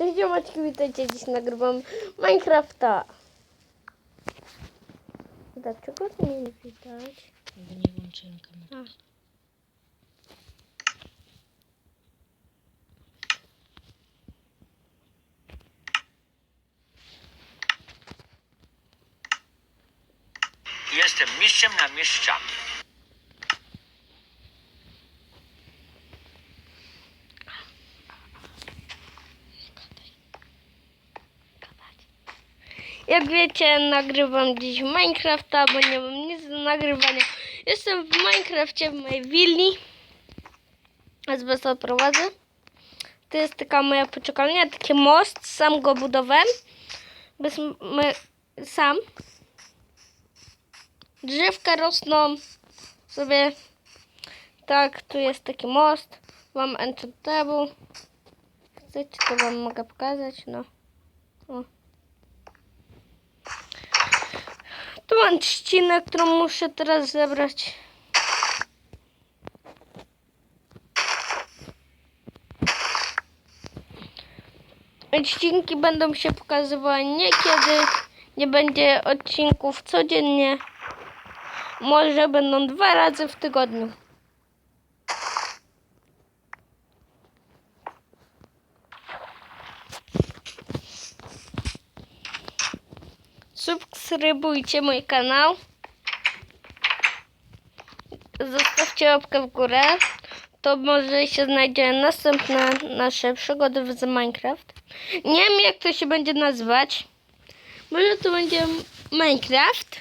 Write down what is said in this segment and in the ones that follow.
Cześć ziomeczki, witajcie, dziś nagrywam Minecrafta. Dlaczego to nie widać? Bo nie włączyłem kamery. Jestem mistrzem na mistrzami. Jak wiecie, nagrywam dziś Minecrafta, bo nie mam nic do nagrywania. Jestem w Minecrafcie w mojej willi. Z was odprowadzę. To jest taka moja poczekalnia, taki most, sam go budowałem. Bez my, sam. Drzewka rosną sobie. Tak, tu jest taki most. Mam enchant table. Chcecie, to wam mogę pokazać, no. O. Tu mam trzcinę, którą muszę teraz zebrać. Odcinki będą się pokazywały niekiedy. Nie będzie odcinków codziennie. Może będą dwa razy w tygodniu. Subskrybujcie mój kanał. Zostawcie łapkę w górę. To może się znajdzie następne nasze przygody z Minecraft. Nie wiem jak to się będzie nazywać. Może to będzie Minecraft.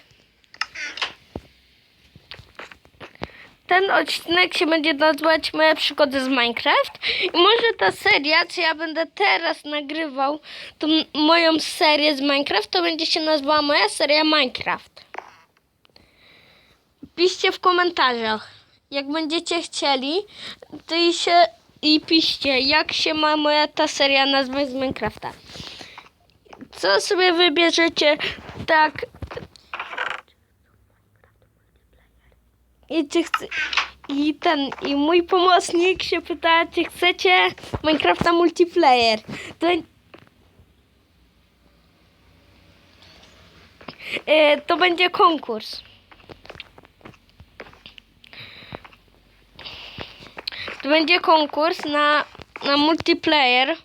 Ten odcinek się będzie nazywać Moje przygody z Minecraft. I może ta seria, co ja będę teraz nagrywał, tą moją serię z Minecraft, to będzie się nazywała moja seria Minecraft. Piszcie w komentarzach, jak będziecie chcieli, to i się i piszcie, jak się ma moja ta seria nazwać z Minecrafta. Co sobie wybierzecie, tak. I czy chce, i ten, i mój pomocnik się pyta, czy chcecie Minecrafta multiplayer. To, e, to będzie konkurs. To będzie konkurs na, na multiplayer.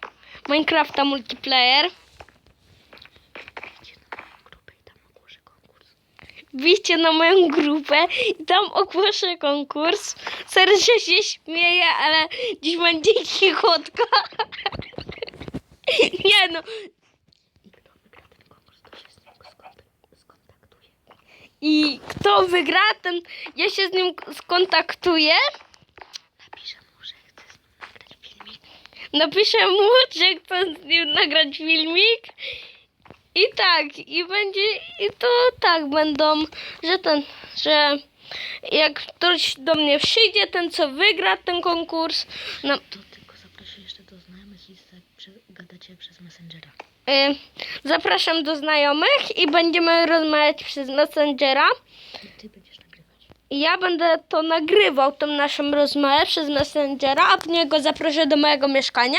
Minecrafta multiplayer. Wbijcie na moją grupę i tam ogłoszę konkurs. Serdecznie się śmieję, ale dziś będzie chichotka. Nie no. I kto wygra, ten ja się z nim skontaktuję. Napiszę mu, że chcę nagrać filmik. Napiszę mu, że chcę z nim nagrać filmik. I tak, i będzie, i to tak będą, że ten, że jak ktoś do mnie przyjdzie, ten co wygra ten konkurs, no, To tylko zaproszę jeszcze do znajomych i gadacie przez Messengera. y, zapraszam do znajomych i będziemy rozmawiać przez Messengera. I ty będziesz nagrywać. I ja będę to nagrywał, tą naszą rozmowę przez Messengera, a później go zaproszę do mojego mieszkania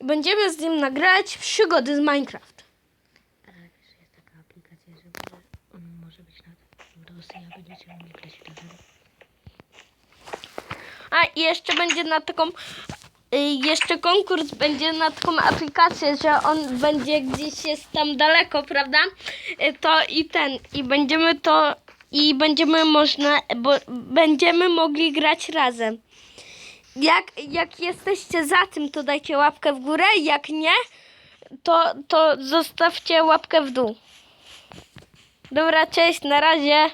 i będziemy z nim nagrać przygody z Minecraft. A wiesz, jest taka aplikacja, że może- on może być na w A i jeszcze będzie na taką. y, Jeszcze konkurs będzie na taką aplikację, że on będzie gdzieś jest tam daleko, prawda? Y, To i ten, i będziemy to, i będziemy można, bo będziemy mogli grać razem. Jak, jak jesteście za tym, to dajcie łapkę w górę, jak nie, to, to zostawcie łapkę w dół. Dobra, cześć, na razie.